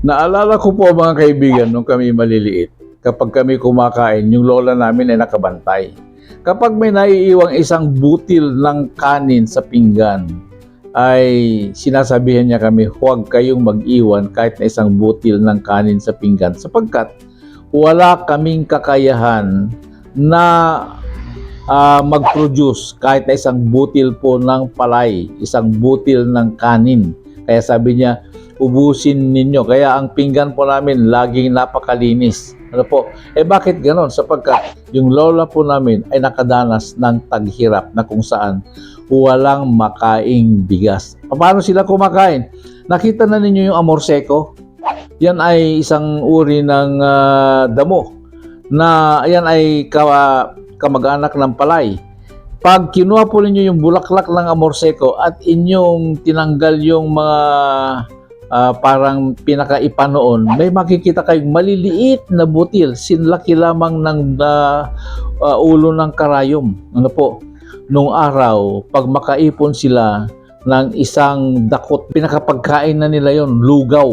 Naalala ko po mga kaibigan nung kami maliliit, kapag kami kumakain, yung lola namin ay nakabantay. Kapag may naiiwang isang butil ng kanin sa pinggan, ay sinasabihan niya kami, huwag kayong mag-iwan kahit na isang butil ng kanin sa pinggan sapagkat wala kaming kakayahan na ah, mag-produce kahit na isang butil po ng palay, isang butil ng kanin. Kaya sabi niya, ubusin ninyo. Kaya ang pinggan po namin laging napakalinis. Ano po? Eh bakit ganon? Sapagkat yung lola po namin ay nakadanas ng taghirap na kung saan walang makaing bigas. Paano sila kumakain? Nakita na ninyo yung amor seco? Yan ay isang uri ng ah, damo na yan ay ka, kamag-anak ng palay. Pag kinuha po ninyo yung bulaklak ng amor seco at inyong tinanggal yung mga ah, parang pinakaipa noon, may makikita kayong maliliit na butil, sinlaki lamang ng ah, ah, ulo ng karayom. Ano po? Nung araw, pag makaipon sila ng isang dakot, pinakapagkain na nila yon lugaw.